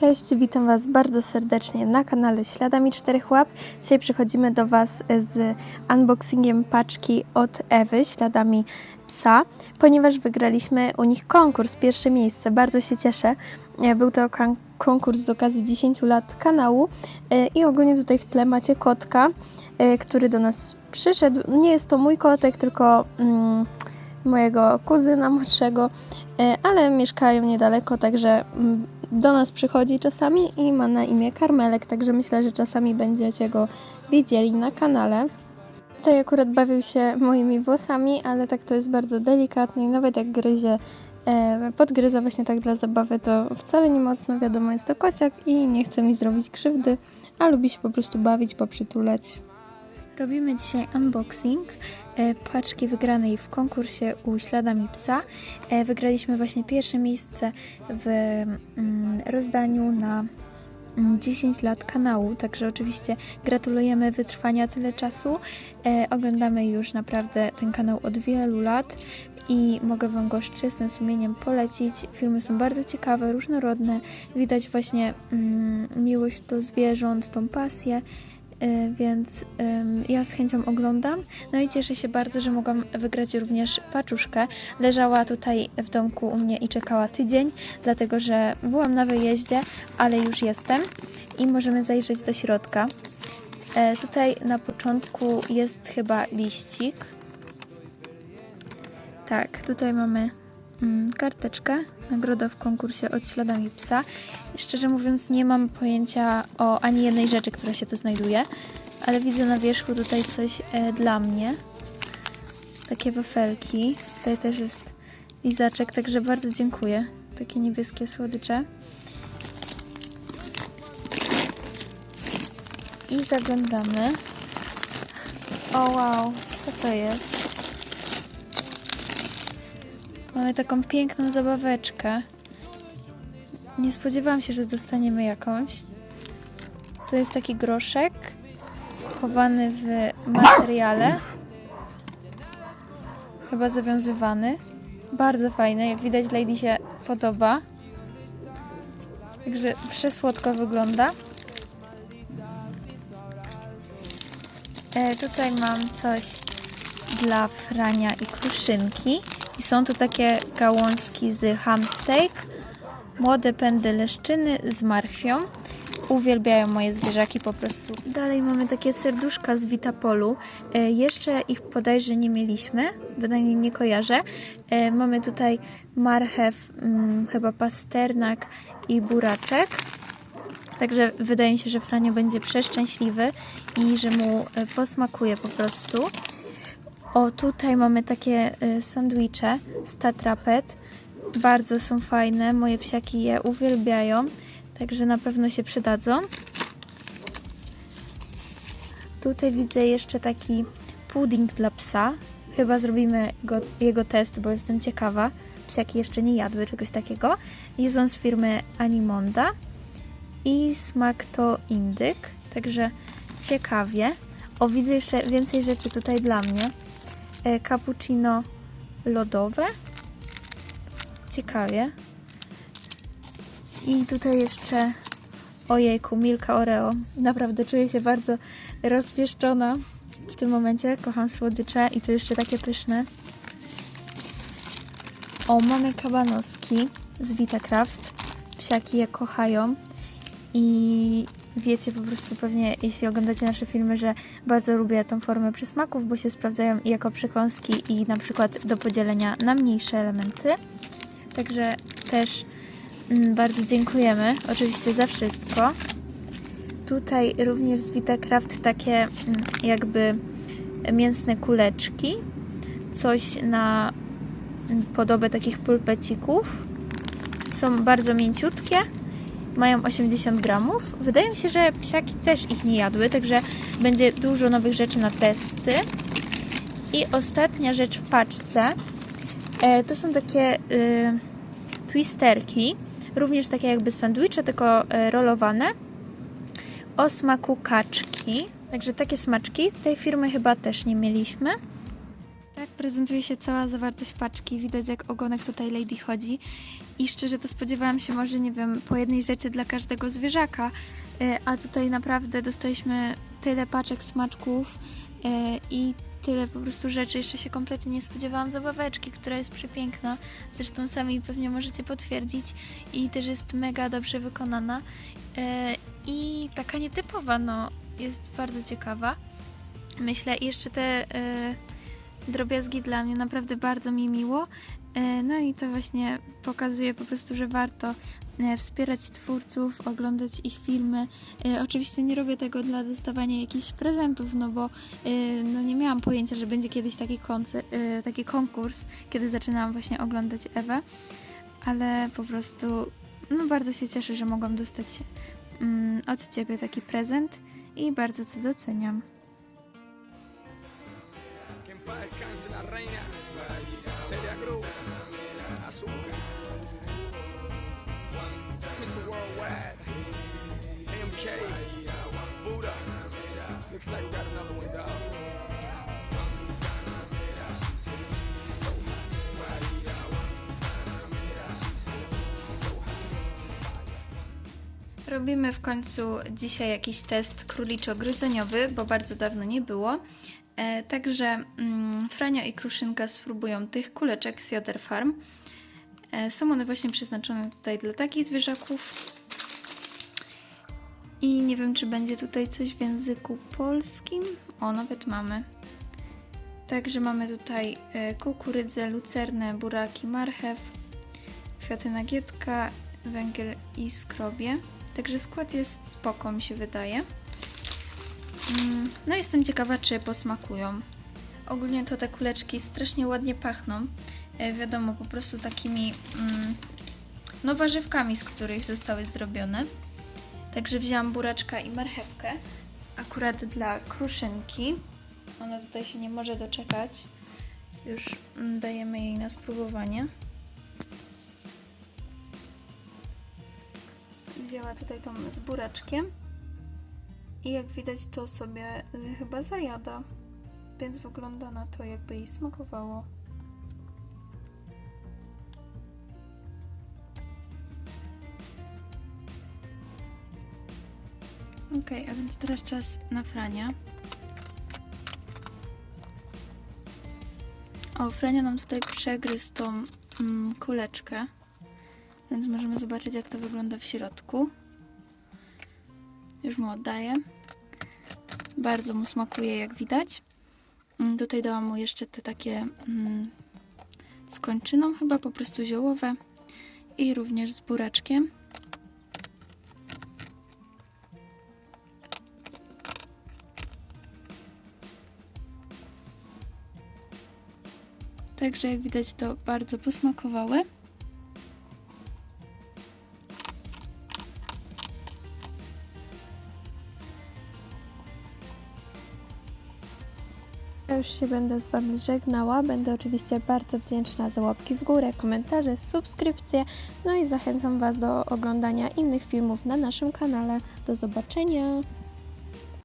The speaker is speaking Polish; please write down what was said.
Cześć, witam Was bardzo serdecznie na kanale Śladami Czterech Łap. Dzisiaj przychodzimy do Was z unboxingiem paczki od Ewy, Śladami Psa, ponieważ wygraliśmy u nich konkurs, pierwsze miejsce. Bardzo się cieszę. E, Był to konkurs z okazji 10 lat kanału e, i ogólnie tutaj w tle macie kotka, e, który do nas przyszedł. Nie jest to mój kotek, tylko mm, mojego kuzyna młodszego, ale mieszkają niedaleko, także mm, do nas przychodzi czasami i ma na imię Karmelek, także myślę, że czasami będziecie go widzieli na kanale. Tutaj akurat bawił się moimi włosami, ale tak to jest bardzo delikatne i nawet jak gryzie, e, podgryza właśnie tak dla zabawy, to wcale nie mocno wiadomo jest to kociak i nie chce mi zrobić krzywdy, a lubi się po prostu bawić, poprzytulać. Robimy dzisiaj unboxing e, paczki wygranej w konkursie u Śladami Psa. E, Wygraliśmy właśnie pierwsze miejsce w mm, rozdaniu na mm, 10 lat kanału, także oczywiście gratulujemy wytrwania tyle czasu. E, oglądamy już naprawdę ten kanał od wielu lat i mogę Wam go z czystym sumieniem polecić. Filmy są bardzo ciekawe, różnorodne. Widać właśnie mm, miłość do zwierząt, tą pasję. E, Więc ja z chęcią oglądam. No i cieszę się bardzo, że mogłam wygrać również paczuszkę. Leżała tutaj w domku u mnie i czekała tydzień, dlatego że byłam na wyjeździe, ale już jestem i możemy zajrzeć do środka. E, tutaj na początku jest chyba liścik. Tak, tutaj mamy karteczkę. Nagroda w konkursie od śladami psa. Szczerze mówiąc, nie mam pojęcia o ani jednej rzeczy, która się tu znajduje, ale widzę na wierzchu tutaj coś e, dla mnie. Takie wafelki. Tutaj też jest lizaczek, także bardzo dziękuję. Takie niebieskie słodycze. I zaglądamy. O wow, co to jest? Mamy taką piękną zabaweczkę. Nie spodziewałam się, że dostaniemy jakąś. To jest taki groszek chowany w materiale. Chyba zawiązywany. Bardzo fajny. Jak widać, Lady się podoba. Także przesłodko wygląda. E, tutaj mam coś dla Frania i Kruszynki. I są tu takie gałązki z hamsteak, młode pędy leszczyny z marchwią. Uwielbiają moje zwierzaki po prostu. Dalej mamy takie serduszka z Vitapolu. E, jeszcze ich bodajże nie mieliśmy, bynajmniej nie kojarzę. E, mamy tutaj marchew, mm, chyba pasternak i buraczek. Także wydaje mi się, że Franio będzie przeszczęśliwy i że mu e, posmakuje po prostu. O, tutaj mamy takie y, sandwicze z tatrapet. Bardzo są fajne. Moje psiaki je uwielbiają, także na pewno się przydadzą. Tutaj widzę jeszcze taki pudding dla psa. Chyba zrobimy go, jego test, bo jestem ciekawa. Psiaki jeszcze nie jadły czegoś takiego. Jest on z firmy Animonda i smak to indyk, także ciekawie. O, widzę jeszcze więcej rzeczy tutaj dla mnie cappuccino lodowe. Ciekawie. I tutaj jeszcze ojejku, Milka Oreo. Naprawdę czuję się bardzo rozpieszczona w tym momencie. Kocham słodycze i to jeszcze takie pyszne. O, mamy kabanoski z Vitacraft. Psiaki je kochają. I wiecie po prostu pewnie, jeśli oglądacie nasze filmy, że bardzo lubię tą formę przysmaków, bo się sprawdzają i jako przekąski i na przykład do podzielenia na mniejsze elementy. Także też mm, bardzo dziękujemy oczywiście za wszystko. Tutaj również z Vitacraft takie mm, jakby mięsne kuleczki. Coś na mm, podobę takich pulpecików. Są bardzo mięciutkie mają 80 gramów. Wydaje mi się, że psiaki też ich nie jadły, także będzie dużo nowych rzeczy na testy. I ostatnia rzecz w paczce e, to są takie e, twisterki, również takie jakby sandwicze, tylko e, rolowane o smaku kaczki. Także takie smaczki tej firmy chyba też nie mieliśmy. Tak prezentuje się cała zawartość paczki. Widać jak ogonek tutaj Lady chodzi. I szczerze to spodziewałam się może, nie wiem, po jednej rzeczy dla każdego zwierzaka. E, A tutaj naprawdę dostaliśmy tyle paczek smaczków e, i tyle po prostu rzeczy. Jeszcze się kompletnie nie spodziewałam zabaweczki, która jest przepiękna. Zresztą sami pewnie możecie potwierdzić. I też jest mega dobrze wykonana. E, I taka nietypowa, no jest bardzo ciekawa. Myślę, i jeszcze te drobiazgi dla mnie naprawdę bardzo mi miło. E, No i to właśnie pokazuje po prostu, że warto e, wspierać twórców, oglądać ich filmy. E, Oczywiście nie robię tego dla dostawania jakichś prezentów, no bo no nie miałam pojęcia, że będzie kiedyś taki, taki konkurs, kiedy zaczynałam właśnie oglądać Ewę, ale po prostu no bardzo się cieszę, że mogłam dostać mm, od Ciebie taki prezent i bardzo to doceniam. Paz descanse la reina. Celia Cruz. Azúcar. Mr. Worldwide. MK. Buddha. Looks like we got another one, dog. Robimy w końcu dzisiaj jakiś test króliczo-gryzoniowy, bo bardzo dawno nie było. E, także mm, Franio i Kruszynka spróbują tych kuleczek z Joder Farm. E, są one właśnie przeznaczone tutaj dla takich zwierzaków. I nie wiem, czy będzie tutaj coś w języku polskim. O, nawet mamy. Także mamy tutaj e, kukurydzę, lucernę, buraki, marchew, kwiaty nagietka, węgiel i skrobie. Także skład jest spoko, mi się wydaje. Mm, No jestem ciekawa, czy posmakują. Ogólnie to te kuleczki strasznie ładnie pachną. E, wiadomo, po prostu takimi mm, no warzywkami, z których zostały zrobione. Także wzięłam buraczka i marchewkę. Akurat dla kruszynki. Ona tutaj się nie może doczekać. Już mm, dajemy jej na spróbowanie. wzięła tutaj tą z buraczkiem i jak widać to sobie y, chyba zajada, więc wygląda na to jakby jej smakowało. Ok, a więc teraz czas na Frania. O, Frania nam tutaj przegryzł tą mm, kuleczkę. Więc możemy zobaczyć, jak to wygląda w środku. Już mu oddaję. Bardzo mu smakuje, jak widać. Mm, Tutaj dałam mu jeszcze te takie mm, z kończyną, chyba po prostu ziołowe. I również z buraczkiem. Także jak widać to bardzo posmakowały. Ja już się będę z Wami żegnała. Będę oczywiście bardzo wdzięczna za łapki w górę, komentarze, subskrypcje. No i zachęcam Was do oglądania innych filmów na naszym kanale. Do zobaczenia!